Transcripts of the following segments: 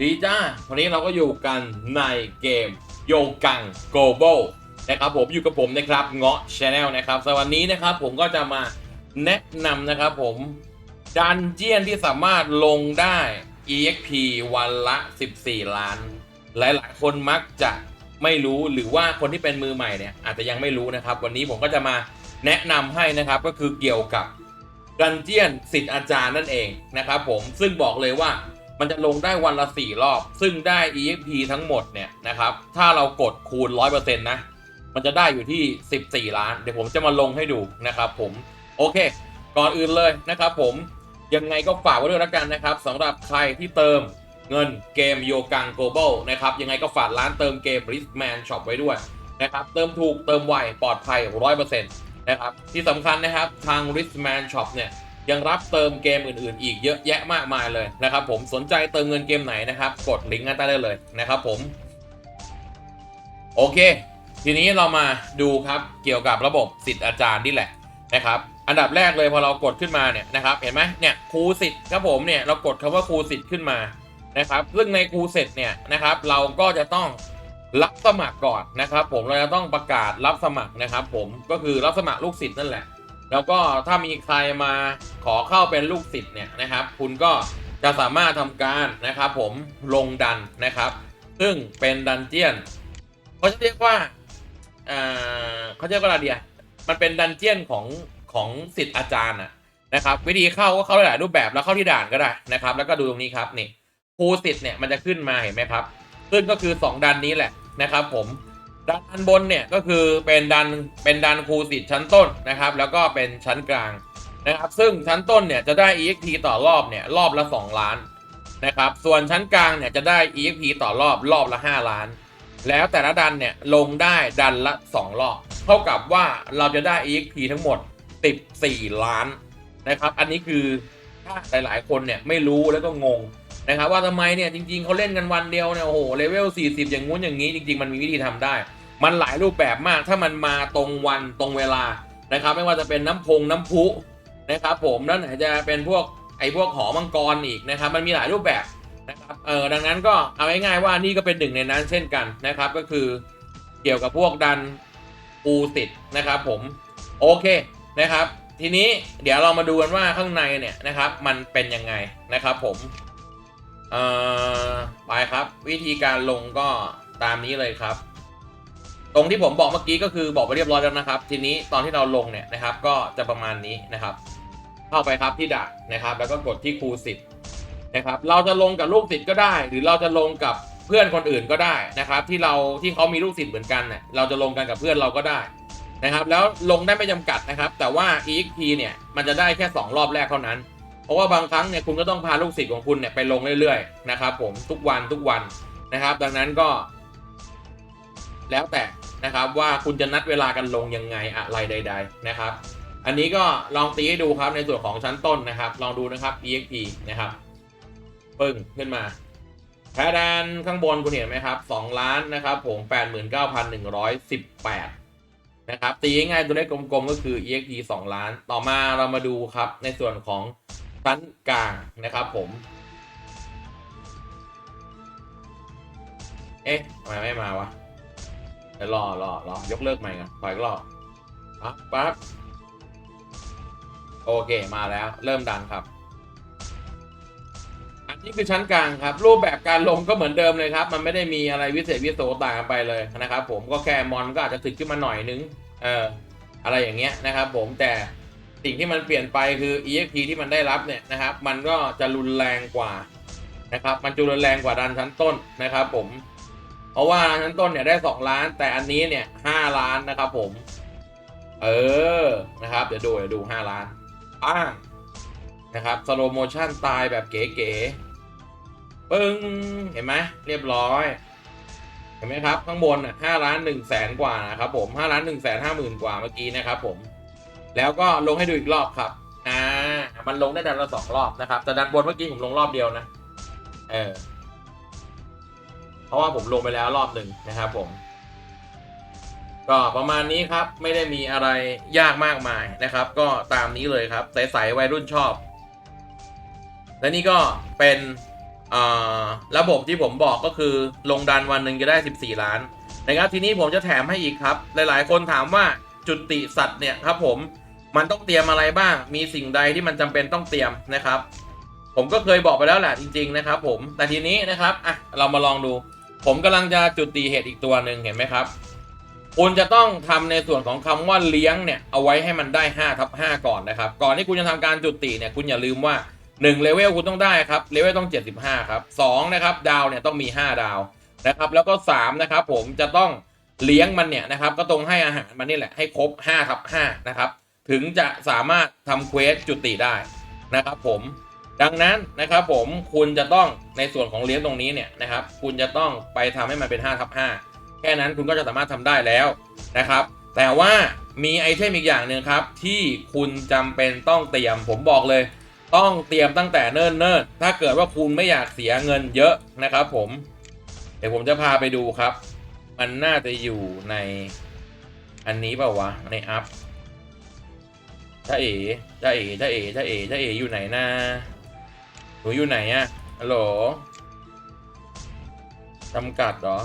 ดีจ้าวันนี้เราก็อยู่กันในเกมโยกัง Global นะครับผมอยู่กับผมนะครับเงาะ Channel นะครับสวันนี้นะครับผมก็จะมาแนะนำนะครับผมดันเจียนที่สามารถลงได้ EXP วันละ 14 ล้าน หลายๆ คนมักจะไม่รู้หรือว่าคนที่เป็นมือใหม่เนี่ยอาจจะยังไม่รู้นะครับ วันนี้ผมก็จะมาแนะนำให้นะครับก็คือเกี่ยวกับดันเจียนสิทธิ์อาจารย์นั่นเองนะครับผมซึ่งบอกเลยว่า มันจะลงได้วันละ 4 รอบ ซึ่งได้ EXP ทั้งหมดเนี่ยนะครับ ถ้าเรากดคูณ 100%นะ มันจะได้อยู่ที่ 14 ล้าน เดี๋ยวผมจะมาลงให้ดูนะครับผม โอเค ก่อนอื่นเลยนะครับผม ยังไงก็ฝากไว้ด้วยแล้วกันนะครับสำหรับใครที่เติมเงินเกมโยกัง global นะครับ ยังไงก็ฝากร้านเติมเกม Riskman Shop ไว้ด้วยนะครับ เติมถูก เติมไว ปลอดภัย 100%นะครับ ที่สำคัญนะครับ ทาง Riskman Shop เนี่ย ยังรับเติมเกมอื่นๆ อีกเยอะแยะมากมายเลยนะครับผมสนใจเติมเงินเกมไหนนะครับ กดลิงก์กันใต้ได้เลยนะครับผม โอเค ทีนี้เรามาดูครับเกี่ยวกับระบบสิทธิ์อาจารย์นี่แหละนะครับอันดับแรกเลยพอเรากดขึ้นมาเนี่ยนะครับเห็นไหมเนี่ยครูสิทธิ์ครับผมเนี่ยเรากดคำว่าครูสิทธิ์ขึ้นมานะครับซึ่งในครูเสร็จเนี่ยนะครับเราก็จะต้องรับสมัครก่อนนะครับ ผมเราจะต้องประกาศรับสมัครนะครับ ผมก็คือรับสมัครลูกศิษย์นั่นแหละ แล้วก็ถ้ามีใครมา ขอเข้าเป็นลูกศิษย์เนี่ยนะครับ คุณก็จะสามารถทำการนะครับ ผมลงดันนะครับ ซึ่งเป็นดันเจียนเขาจะเรียกว่าอ่าเขาเรียกว่าอะไรเดียมันเป็นดันเจียนของของศิษย์อาจารย์อะนะครับ วิธีเข้าก็เข้าได้หลายรูปแบบแล้วเข้าที่ด่านก็ได้นะครับ แล้วก็ดูตรงนี้ครับนี่ครูศิษย์เนี่ยมันจะขึ้นมาเห็นไหมครับซึ่งก็คือ 2 ดันนี้แหละนะครับ ผมดันอันบนเนี่ยก็คือเป็นดันเป็นดันครูศิษย์ชั้นต้นนะครับ แล้วก็เป็นชั้นกลาง นะครับ ซึ่งชั้นต้นเนี่ยจะได้ EXP ต่อรอบเนี่ยรอบละ 2 ล้านนะครับ ส่วนชั้นกลางเนี่ยจะได้ EXP ต่อรอบรอบละ 5 ล้าน แล้วแต่ละดันเนี่ยลงได้ดันละ 2 รอบ เท่ากับว่าเราจะได้ EXP ทั้งหมด 14 ล้านนะครับ อันนี้คือถ้าหลายๆ คนเนี่ยไม่รู้แล้วก็งงนะครับว่าทำไมเนี่ยจริง ๆเขาเล่นกันวันเดียวเนี่ยโอ้โหเลเวล 40 อย่างงู้นอย่างนี้จริง ๆ มันมีวิธีทำได้ มันหลายรูปแบบมากถ้ามันมาตรงวันตรงเวลานะครับ ไม่ว่าจะเป็นน้ำพงน้ำพุ นะครับผมแล้วไหนจะเป็นพวกไอ้พวกหอมังกรอีกนะครับ มันมีหลายรูปแบบนะครับเออดังนั้นก็เอาง่ายๆว่านี่ก็เป็นหนึ่งในนั้นเช่นกันนะครับ ก็คือเกี่ยวกับพวกดันปูสิทธ์นะครับผมโอเคนะครับ ทีนี้เดี๋ยวเรามาดูกันว่าข้างในเนี่ยนะครับ มันเป็นยังไงนะครับผมเอ่อไปครับวิธีการลงก็ตามนี้เลยครับ ตรงที่ผมบอกเมื่อกี้ก็คือบอกไปเรียบร้อยแล้วนะครับ ทีนี้ตอนที่เราลงเนี่ยนะครับ ก็จะประมาณนี้นะครับ เข้าไปครับที่ดักนะครับ แล้วก็กดที่ครูสิทธิ์นะครับ เราจะลงกับลูกศิษย์ก็ได้ หรือเราจะลงกับเพื่อนคนอื่นก็ได้นะครับ ที่เราที่เขามีลูกศิษย์เหมือนกันเนี่ยเราจะลงกันกับเพื่อนเราก็ได้นะครับ แล้วลงได้ไม่จำกัดนะครับ แต่ว่า EXP เนี่ยมันจะได้แค่ 2 รอบแรกเท่านั้น เพราะว่าบางครั้งเนี่ยคุณก็ต้องพาลูกศิษย์ของคุณเนี่ยไปลงเรื่อยๆนะครับ ผมทุกวันทุกวันนะครับ ดังนั้นก็ แล้วแต่นะครับว่าคุณจะนัดเวลากันลงยังไงอะไรใด ๆ นะครับ อันนี้ก็ลองตีให้ดูครับในส่วนของชั้นต้นนะครับ ลองดูนะครับ exp นะครับ ปึ้งขึ้นมาแพดานข้างบนคุณเห็นไหมครับ2ล้านนะครับผม89,118นะครับตีง่ายๆตัวเลขกลมๆก็คือ exp 2 ล้าน ต่อมาเรามาดูครับในส่วนของชั้นกลางนะครับผม เอ๊ะทำไมไม่มาวะเดี๋ยวรอรอรอยกเลิกใหม่กันปล่อยรอบปั๊บปั๊บ โอเคมาแล้วเริ่มดันครับ อันนี้คือชั้นกลางครับ รูปแบบการลงก็เหมือนเดิมเลยครับ มันไม่ได้มีอะไรวิเศษวิโสต่างกันไปเลยนะครับ ผมก็แค่มอนก็อาจจะถึกขึ้นมาหน่อยนึงเอออะไรอย่างเงี้ยนะครับผมแต่สิ่งที่มันเปลี่ยนไปคือ EXP ที่มันได้รับเนี่ยนะครับ มันก็จะรุนแรงกว่านะครับ มันจะรุนแรงกว่าดันชั้นต้นนะครับ ผม เพราะว่าชั้นต้นเนี่ยได้ 2 ล้าน แต่อันนี้เนี่ย5ล้านนะครับ ผม เออนะครับ เดี๋ยวดูเดี๋ยวดู5ล้าน ป้างนะครับสโลโมชั่นตายแบบเก๋ๆปึ้ง เห็นไหมเรียบร้อย เห็นไหมครับ ข้างบนอะห้าล้านหนึ่งแสนกว่านะครับผมห้าล้านหนึ่งแสนห้าหมื่นกว่าเมื่อกี้นะครับผม แล้วก็ลงให้ดูอีกรอบครับ อ่า มันลงได้ดันละสองรอบนะครับ แต่ดันบนเมื่อกี้ผมลงรอบเดียวนะ เออ เพราะว่าผมลงไปแล้วรอบหนึ่งนะครับผม ก็ประมาณนี้ครับไม่ได้มีอะไรยากมากมายนะครับ ก็ตามนี้เลยครับใสๆวัยรุ่นชอบ และนี่ก็เป็นระบบที่ผมบอกก็คือลงดันวันหนึ่งจะได้ 14 ล้านนะครับทีนี้ผมจะแถมให้อีกครับ หลายๆ คนถามว่าจุติสัตว์เนี่ยครับผมมันต้องเตรียมอะไรบ้าง มีสิ่งใดที่มันจำเป็นต้องเตรียมนะครับ ผมก็เคยบอกไปแล้วแหละจริง ๆ นะครับผมแต่ทีนี้นะครับอะเรามาลองดู ผมกำลังจะจุติเหตุอีกตัวหนึ่งเห็นไหมครับ คุณจะต้องทำในส่วนของคำว่าเลี้ยงเนี่ยเอาไว้ให้มันได้5ทับ5ก่อนนะครับ ก่อนที่คุณจะทำการจุติเนี่ยคุณอย่าลืมว่า1เลเวลคุณต้องได้ครับเลเวลต้อง 75 ครับ2นะครับดาวเนี่ยต้องมี 5 ดาวนะครับ แล้วก็3นะครับผมจะต้องเลี้ยงมันเนี่ยนะครับ ก็ตรงให้อาหารมันนี่แหละให้ครบ5ทับ5นะครับ ถึงจะสามารถทำเควสจุติได้นะครับผมดังนั้นนะครับผมคุณจะต้องในส่วนของเลี้ยงตรงนี้เนี่ยนะครับ คุณจะต้องไปทำให้มันเป็น5ทับ5 ค่นั้นคุณก็จะสามารถทำได้แล้วนะครับ แต่ว่ามีไอเทมอีกอย่างหนึ่งครับ ที่คุณจำเป็นต้องเตรียมผมบอกเลย ต้องเตรียมตั้งแต่เนิ่นๆถ้าเกิดว่าคุณไม่อยากเสียเงินเยอะนะครับ ผม เดี๋ยวผมจะพาไปดูครับ มันน่าจะอยู่ในอันนี้เปล่าวะในอัพจ้าเอ๋จ้าเอ๋จ้าเอ๋จ้าเอ๋จ้าเอ๋อยู่ไหนนะหนูอยู่ไหนอะฮัลโหลจำกัดเหรอ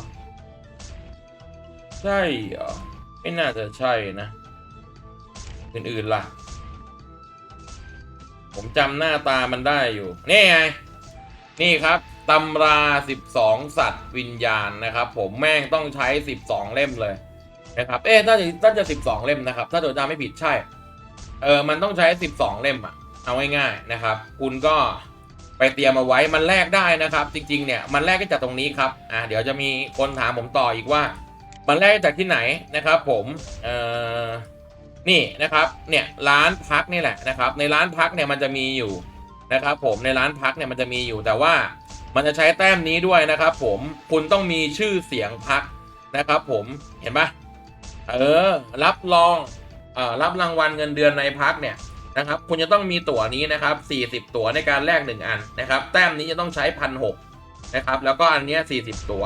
ใช่เหรอไม่น่าจะใช่นะ อื่นๆล่ะ ผมจำหน้าตามันได้อยู่ นี่ไง นี่ครับตำรา 12 สัตว์วิญญาณนะครับ ผมแม่งต้องใช้ 12 เล่มเลยนะครับ เอ๊ะน่าจะน่าจะ 12 เล่มนะครับ ถ้าโดยจำไม่ผิดใช่ เออ มันต้องใช้ 12 เล่มอะเอาง่ายๆนะครับ คุณก็ไปเตรียมเอาไว้มันแลกได้นะครับ จริงๆเนี่ยมันแลกก็จากตรงนี้ครับ อ่าเดี๋ยวจะมีคนถามผมต่ออีกว่า มันแลกจากที่ไหนนะครับผมเอ่อนี่นะครับเนี่ยร้านพักนี่แหละนะครับในร้านพักเนี่ยมันจะมีอยู่นะครับผมในร้านพักเนี่ยมันจะมีอยู่แต่ว่ามันจะใช้แต้มนี้ด้วยนะครับผมคุณต้องมีชื่อเสียงพักนะครับผมเห็นปะเออรับรองเอ่อรับรางวัลเงินเดือนในพักเนี่ยนะครับคุณจะต้องมีตั๋วนี้นะครับ40 ตั๋วในการแลก1อันนะครับแต้มนี้จะต้องใช้พันหนะครับแล้วก็อันเนี้ย40 ตั๋ว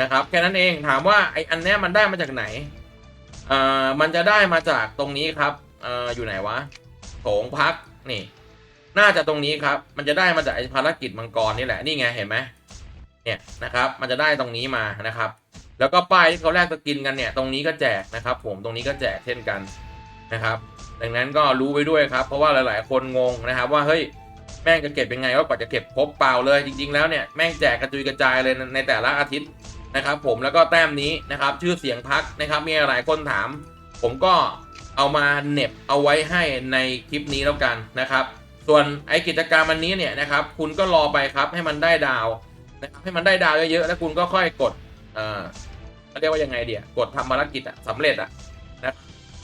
นะครับแค่นั้นเองถามว่าไออันเนี้ยมันได้มาจากไหนเอ่อมันจะได้มาจากตรงนี้ครับเอ่ออยู่ไหนวะโถงพักนี่ น่าจะตรงนี้ครับ มันจะได้มาจากไอภารกิจมังกรนี่แหละนี่ไงเห็นไหมเนี่ยนะครับมันจะได้ตรงนี้มานะครับ แล้วก็ป้ายที่เขาแลกสกินกันเนี่ยตรงนี้ก็แจกนะครับ ผมตรงนี้ก็แจกเช่นกันนะครับ ดังนั้นก็รู้ไว้ด้วยครับ เพราะว่าหลาย ๆ คนงงนะครับ ว่าเฮ้ยแม่งจะเก็บยังไงว่ากว่าจะเก็บครบเปล่าเลยจริง ๆ แล้วเนี่ยแม่งแจกกระจุยกระจายเลยในแต่ละอาทิตย์ นะครับผมแล้วก็แต้มนี้นะครับชื่อเสียงพักนะครับมีหลายคนถาม ผมก็เอามาเน็บเอาไว้ให้ในคลิปนี้แล้วกันนะครับ ส่วนไอกิจกรรมอันนี้เนี่ยนะครับคุณก็รอไปครับให้มันได้ดาวนะครับให้มันได้ดาวเยอะๆแล้วคุณก็ค่อยกดเอ่อเขาเรียกว่ายังไงเดียกดทำภารกิจอะสำเร็จอะนะ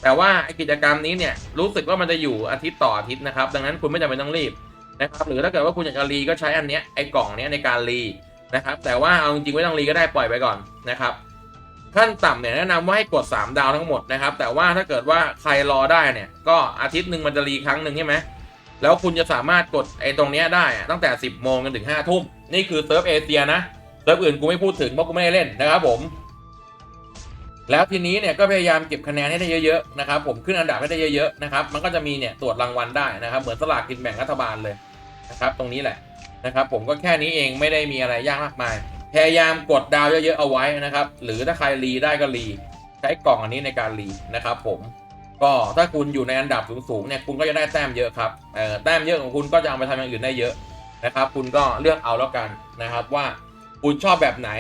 แต่ว่าไอกิจกรรมนี้เนี่ยรู้สึกว่ามันจะอยู่อาทิตย์ต่ออาทิตย์นะครับ ดังนั้นคุณไม่จำเป็นต้องรีบนะครับหรือถ้าเกิดว่าคุณอยากจะรีก็ใช้อันเนี้ยไอกล่องเนี้ยในการรี นะครับ แต่ว่าเอาจริงๆไม่ต้องรีก็ได้ปล่อยไปก่อนนะครับ ขั้นต่ำเนี่ยแนะนำว่าให้กด 3 ดาวทั้งหมดนะครับ แต่ว่าถ้าเกิดว่าใครรอได้เนี่ย ก็อาทิตย์หนึ่งมันจะรีครั้งหนึ่งใช่ไหมแล้วคุณจะสามารถกดไอ้ตรงนี้ได้ตั้งแต่ 10โมงจนถึง5ทุ่มนี่คือเซิร์ฟเอเชียนะเซิร์ฟอื่นกูไม่พูดถึงเพราะกูไม่ได้เล่นนะครับผม แล้วทีนี้เนี่ยก็พยายามเก็บคะแนนให้ได้เยอะๆนะครับผมขึ้นอันดับให้ได้เยอะๆนะครับมันก็จะมีเนี่ยตรวจรางวัลได้นะครับ เหมือนสลากกินแบ่งรัฐบาลเลยนะครับ ตรงนี้แหละ นะครับผมก็แค่นี้เองไม่ได้มีอะไรยากมากมาย พยายามกดดาวเยอะๆเอาไว้นะครับ หรือถ้าใครรีได้ก็รีใช้กล่องอันนี้ในการรีนะครับผมก็ถ้าคุณอยู่ในอันดับสูงๆเนี่ยคุณก็จะได้แต้มเยอะครับเอ่อแต้มเยอะของคุณก็จะเอาไปทำอย่างอื่นได้เยอะนะครับ คุณก็เลือกเอาแล้วกันนะครับว่าคุณชอบแบบไหน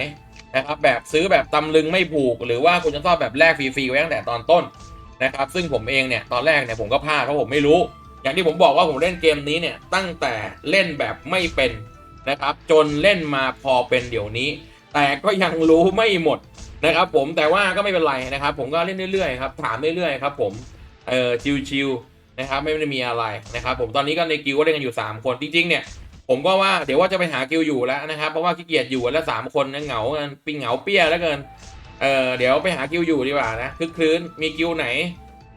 นะครับแบบซื้อแบบตำลึงไม่ผูก หรือว่าคุณจะชอบแบบแลกฟรีๆไว้ตั้งแต่ตอนต้นนะครับ ซึ่งผมเองเนี่ยตอนแรกเนี่ยผมก็พลาดเพราะผมไม่รู้ อย่างที่ผมบอกว่าผมเล่นเกมนี้เนี่ยตั้งแต่เล่นแบบไม่เป็นนะครับ จนเล่นมาพอเป็นเดี๋ยวนี้ แต่ก็ยังรู้ไม่หมดนะครับ ผมแต่ว่าก็ไม่เป็นไรนะครับ ผมก็เล่นเรื่อยๆครับถามเรื่อยๆครับผมเออชิวๆนะครับไม่ได้มีอะไรนะครับ ผมตอนนี้ก็ในกิวก็เล่นกันอยู่ 3 คนจริงๆเนี่ยผมก็ว่าเดี๋ยวว่าจะไปหากิวอยู่แล้วนะครับ เพราะว่าขี้เกียจอยู่แล้วสามคนนะเหงากันปิงเหงาเปี้ยแล้วเกินเออเดี๋ยวไปหากิวอยู่ดีกว่านะคึกคืนมีกิวไหน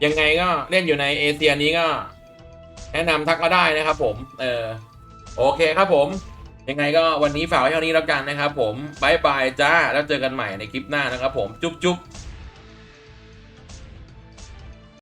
ยังไงก็เล่นอยู่ในเอเชียนี้ก็ แนะนำทักมาได้นะครับผม เออโอเคครับผม ยังไงก็วันนี้ฝากไว้เท่านี้แล้วกันนะครับผมบายบายจ้า แล้วเจอกันใหม่ในคลิปหน้านะครับผม จุ๊บจุ๊บ